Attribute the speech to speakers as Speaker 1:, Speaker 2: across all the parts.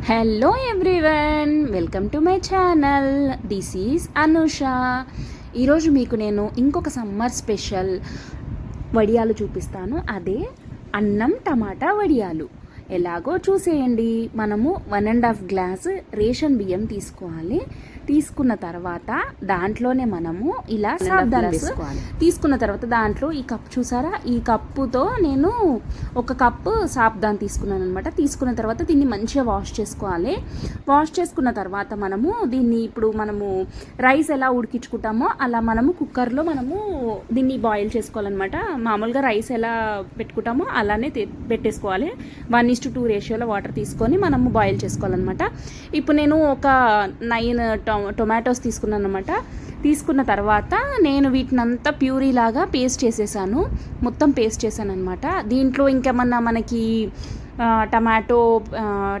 Speaker 1: Hello everyone welcome to my channel this is Anusha ఈరోజు మీకు నేను ఇంకొక సమ్మర్ స్పెషల్ వడియాలు చూపిస్తాను. అదే అన్నం టమాటా వడియాలు. ఎలాగో చూసేయండి. మనము one and half glass ration బియ్యం తీసుకోవాలి. తీసుకున్న తర్వాత దాంట్లోనే మనము ఇలా తీసుకున్న తర్వాత దాంట్లో ఈ కప్ చూసారా? ఈ కప్పుతో నేను ఒక కప్పు సాబ్దాన్ తీసుకున్నాను అనమాట తీసుకున్న తర్వాత దీన్ని మంచిగా వాష్ చేసుకోవాలి. వాష్ చేసుకున్న తర్వాత మనము దీన్ని ఇప్పుడు మనము రైస్ ఎలా ఉడికించుకుంటామో అలా మనము కుక్కర్లో మనము దీన్ని బాయిల్ చేసుకోవాలన్నమాట. మామూలుగా రైస్ ఎలా పెట్టుకుంటామో అలానే పెట్టేసుకోవాలి. వన్ ఇస్ టు టూ రేషియోలో వాటర్ తీసుకొని మనము బాయిల్ చేసుకోవాలన్నమాట. ఇప్పుడు నేను ఒక నైన్ టొమాటోస్ తీసుకున్నాను అనమాట తీసుకున్న తర్వాత నేను వీటినంతా ప్యూరీ లాగా పేస్ట్ చేసేసాను. మొత్తం పేస్ట్ చేశాను అనమాట దీంట్లో ఇంకేమన్నా మనకి టమాటో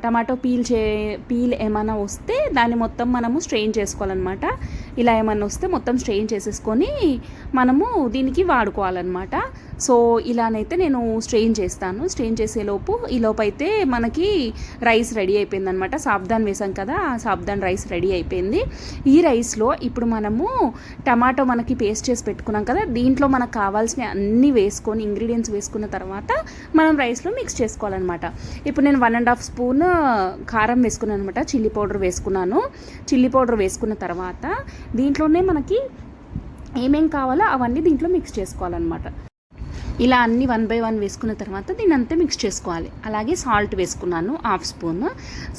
Speaker 1: టమాటో పీల్ చే పీల్ ఏమైనా వస్తే దాన్ని మొత్తం మనము స్ట్రెయిన్ చేసుకోవాలన్నమాట. ఇలా ఏమన్నా వస్తే మొత్తం స్ట్రెయిన్ చేసేసుకొని మనము దీనికి వాడుకోవాలన్నమాట. సో ఇలానైతే నేను స్ట్రెయిన్ చేస్తాను. స్ట్రెయిన్ చేసేలోపు ఈ అయితే మనకి రైస్ రెడీ అయిపోయింది అనమాట సాబ్దాన్ వేసాం కదా ఆ సాబ్దాన్ రైస్ రెడీ అయిపోయింది. ఈ రైస్లో ఇప్పుడు మనము టమాటో మనకి పేస్ట్ చేసి పెట్టుకున్నాం కదా దీంట్లో మనకు కావాల్సిన అన్ని వేసుకొని ఇంగ్రీడియంట్స్ వేసుకున్న తర్వాత మనం రైస్లో మిక్స్ చేసుకోవాలన్నమాట. ఇప్పుడు నేను వన్ అండ్ హాఫ్ స్పూన్ కారం వేసుకున్నాను అనమాట చిల్లీ పౌడర్ వేసుకున్నాను. చిల్లీ పౌడర్ వేసుకున్న తర్వాత దీంట్లోనే మనకి ఏమేం కావాలో అవన్నీ దీంట్లో మిక్స్ చేసుకోవాలన్నమాట. ఇలా అన్ని వన్ బై వన్ వేసుకున్న తర్వాత దీని అంతా మిక్స్ చేసుకోవాలి. అలాగే సాల్ట్ వేసుకున్నాను హాఫ్ స్పూన్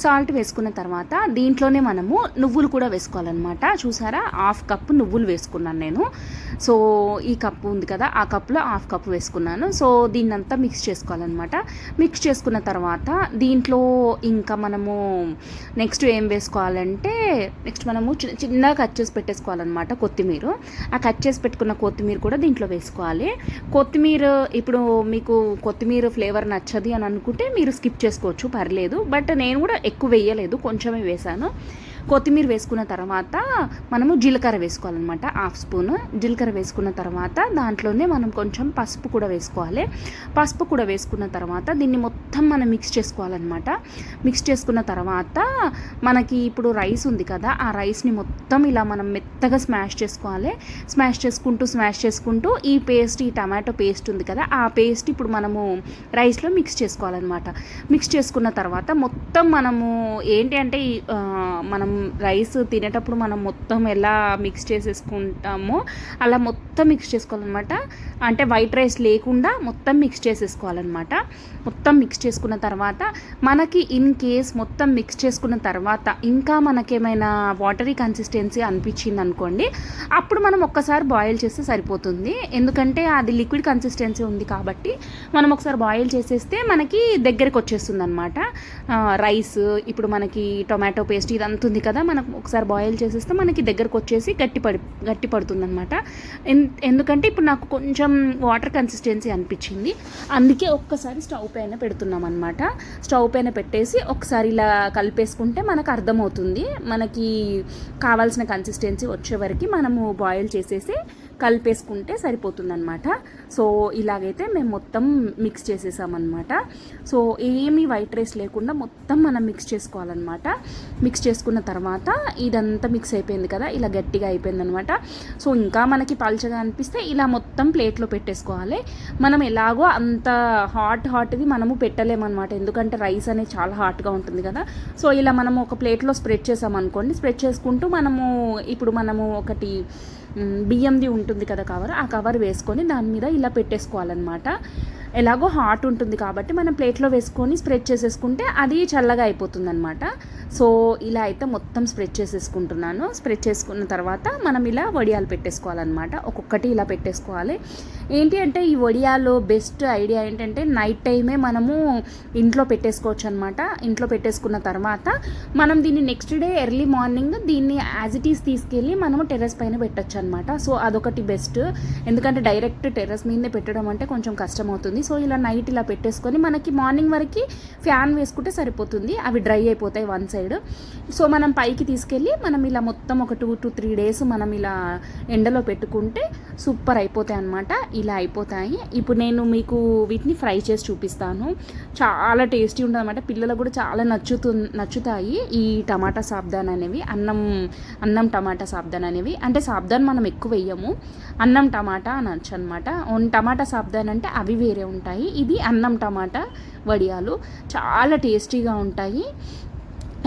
Speaker 1: సాల్ట్ వేసుకున్న తర్వాత దీంట్లోనే మనము నువ్వులు కూడా వేసుకోవాలన్నమాట. చూసారా? హాఫ్ కప్ నువ్వులు వేసుకున్నాను నేను. సో ఈ కప్పు ఉంది కదా ఆ కప్లో హాఫ్ కప్ వేసుకున్నాను. సో దీన్నంతా మిక్స్ చేసుకోవాలన్నమాట. మిక్స్ చేసుకున్న తర్వాత దీంట్లో ఇంకా మనము నెక్స్ట్ ఏం వేసుకోవాలంటే నెక్స్ట్ మనము చిన్న చిన్నగా కట్ చేసి పెట్టేసుకోవాలన్నమాట కొత్తిమీర. ఆ కట్ చేసి పెట్టుకున్న కొత్తిమీర కూడా దీంట్లో వేసుకోవాలి. కొత్తిమీర ఇప్పుడు మీకు కొత్తిమీర ఫ్లేవర్ నచ్చది అని అనుకుంటే మీరు స్కిప్ చేసుకోవచ్చు పర్లేదు. బట్ నేను కూడా ఎక్కువ వేయలేదు కొంచెమే వేసాను కొత్తిమీర వేసుకున్న తర్వాత మనము జీలకర్ర వేసుకోవాలన్నమాట. హాఫ్ స్పూన్ జీలకర్ర వేసుకున్న తర్వాత దాంట్లోనే మనం కొంచెం పసుపు కూడా వేసుకోవాలి. పసుపు కూడా వేసుకున్న తర్వాత దీన్ని మొత్తం మనం మిక్స్ చేసుకోవాలన్నమాట. మిక్స్ చేసుకున్న తర్వాత మనకి ఇప్పుడు రైస్ ఉంది కదా ఆ రైస్ని మొత్తం ఇలా మనం మెత్తగా స్మాష్ చేసుకోవాలి. స్మాష్ చేసుకుంటూ స్మాష్ చేసుకుంటూ ఈ పేస్ట్ ఈ టమాటో పేస్ట్ ఉంది కదా ఆ పేస్ట్ ఇప్పుడు మనము రైస్లో మిక్స్ చేసుకోవాలన్నమాట. మిక్స్ చేసుకున్న తర్వాత మొత్తం మనము ఏంటి అంటే మనం రైస్ తినేటప్పుడు మనం మొత్తం ఎలా మిక్స్ చేసేసుకుంటామో అలా మొత్తం మిక్స్ చేసుకోవాలన్నమాట. అంటే వైట్ రైస్ లేకుండా మొత్తం మిక్స్ చేసేసుకోవాలన్నమాట. మొత్తం మిక్స్ చేసుకున్న తర్వాత మనకి ఇన్ కేస్ మొత్తం మిక్స్ చేసుకున్న తర్వాత ఇంకా మనకేమైనా వాటరీ కన్సిస్టెన్సీ అనిపించింది అనుకోండి అప్పుడు మనం ఒక్కసారి బాయిల్ చేస్తే సరిపోతుంది. ఎందుకంటే అది లిక్విడ్ కన్సిస్టెన్సీ ఉంది కాబట్టి మనం ఒకసారి బాయిల్ చేసేస్తే మనకి దగ్గరికి వచ్చేస్తుంది అనమాట రైస్ ఇప్పుడు మనకి టొమాటో పేస్ట్ ఇదంతా ఉంది కదా మనం ఒకసారి బాయిల్ చేసేస్తే మనకి దగ్గరకు వచ్చేసి గట్టి పడి గట్టి పడుతుంది అనమాట ఎందుకంటే ఇప్పుడు నాకు కొంచెం వాటర్ కన్సిస్టెన్సీ అనిపించింది. అందుకే ఒక్కసారి స్టవ్ పైన పెడుతున్నాం అనమాట స్టవ్ పైన పెట్టేసి ఒకసారి ఇలా కలిపేసుకుంటే మనకు అర్థమవుతుంది. మనకి కావాల్సిన కన్సిస్టెన్సీ వచ్చే వరకు మనము బాయిల్ చేసేసి కలిపేసుకుంటే సరిపోతుందనమాట సో ఇలాగైతే మేము మొత్తం మిక్స్ చేసేసామన్నమాట. సో ఏమీ వైట్ రైస్ లేకుండా మొత్తం మనం మిక్స్ చేసుకోవాలన్నమాట. మిక్స్ చేసుకున్న తర్వాత ఇదంతా మిక్స్ అయిపోయింది కదా ఇలా గట్టిగా అయిపోయిందనమాట సో ఇంకా మనకి పల్చగా అనిపిస్తే ఇలా మొత్తం ప్లేట్లో పెట్టేసుకోవాలి. మనం ఎలాగో అంత హాట్ హాట్ది మనము పెట్టలేమన్నమాట. ఎందుకంటే రైస్ అనేది చాలా హాట్గా ఉంటుంది కదా. సో ఇలా మనం ఒక ప్లేట్లో స్ప్రెడ్ చేసామనుకోండి స్ప్రెడ్ చేసుకుంటూ మనము ఇప్పుడు మనము ఒకటి బియ్యంది ఉంటుంది కదా కవర్ ఆ కవర్ వేసుకొని దాని మీద ఇలా పెట్టేసుకోవాలన్నమాట. ఎలాగో హాట్ ఉంటుంది కాబట్టి మనం ప్లేట్లో వేసుకొని స్ప్రెడ్ చేసేసుకుంటే అది చల్లగా అయిపోతుంది అనమాట సో ఇలా అయితే మొత్తం స్ప్రెడ్ చేసేసుకుంటున్నాను. స్ప్రెడ్ చేసుకున్న తర్వాత మనం ఇలా వడియాలు పెట్టేసుకోవాలన్నమాట. ఒక్కొక్కటి ఇలా పెట్టేసుకోవాలి. ఏంటి అంటే ఈ వడియాలు బెస్ట్ ఐడియా ఏంటంటే నైట్ టైమే మనము ఇంట్లో పెట్టేసుకోవచ్చు అనమాట ఇంట్లో పెట్టేసుకున్న తర్వాత మనం దీన్ని నెక్స్ట్ డే ఎర్లీ మార్నింగ్ దీన్ని యాజ్ ఇట్ ఈస్ తీసుకెళ్ళి మనము టెర్రస్ పైన పెట్టచ్చు అనమాట సో అదొకటి బెస్ట్. ఎందుకంటే డైరెక్ట్ టెర్రస్ మీదనే పెట్టడం అంటే కొంచెం కష్టం అవుతుంది సో ఇలా నైట్ ఇలా పెట్టేసుకొని మనకి మార్నింగ్ వరకు ఫ్యాన్ వేసుకుంటే సరిపోతుంది. అవి డ్రై అయిపోతాయి వన్ సైడ్. సైడ్ సో మనం పైకి తీసుకెళ్ళి మనం ఇలా మొత్తం ఒక టూ టు త్రీ డేస్ మనం ఇలా ఎండలో పెట్టుకుంటే సూపర్ అయిపోతాయి అనమాట ఇలా అయిపోతాయి. ఇప్పుడు నేను మీకు వీటిని ఫ్రై చేసి చూపిస్తాను. చాలా టేస్టీ ఉంటుంది అనమాట పిల్లలకు కూడా చాలా నచ్చుతు నచ్చుతాయి. ఈ టమాటా సాబ్దాన్ అనేవి. అన్నం అన్నం టమాటా సాబ్దాన్ అనేవి. అంటే సాబ్దాన్ మనం ఎక్కువ వేయము. అన్నం టమాటా అనొచ్చు అనమాట టమాటా సాబ్దాన్ అంటే అవి వేరే ఉంటాయి. ఇది అన్నం టమాటా వడియాలు. చాలా టేస్టీగా ఉంటాయి.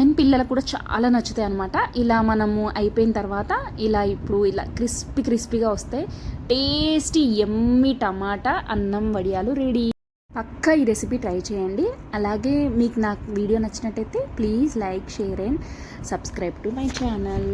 Speaker 1: అండ్ పిల్లలకు కూడా చాలా నచ్చుతాయి అనమాట ఇలా మనము అయిపోయిన తర్వాత ఇలా ఇప్పుడు ఇలా క్రిస్పీ క్రిస్పీగా వస్తాయి టేస్టీ ఎమ్మి టమాటా అన్నం వడియాలు రెడీ. పక్కా ఈ రెసిపీ ట్రై చేయండి. అలాగే మీకు నాకు వీడియో నచ్చినట్టయితే please like share and subscribe to my channel.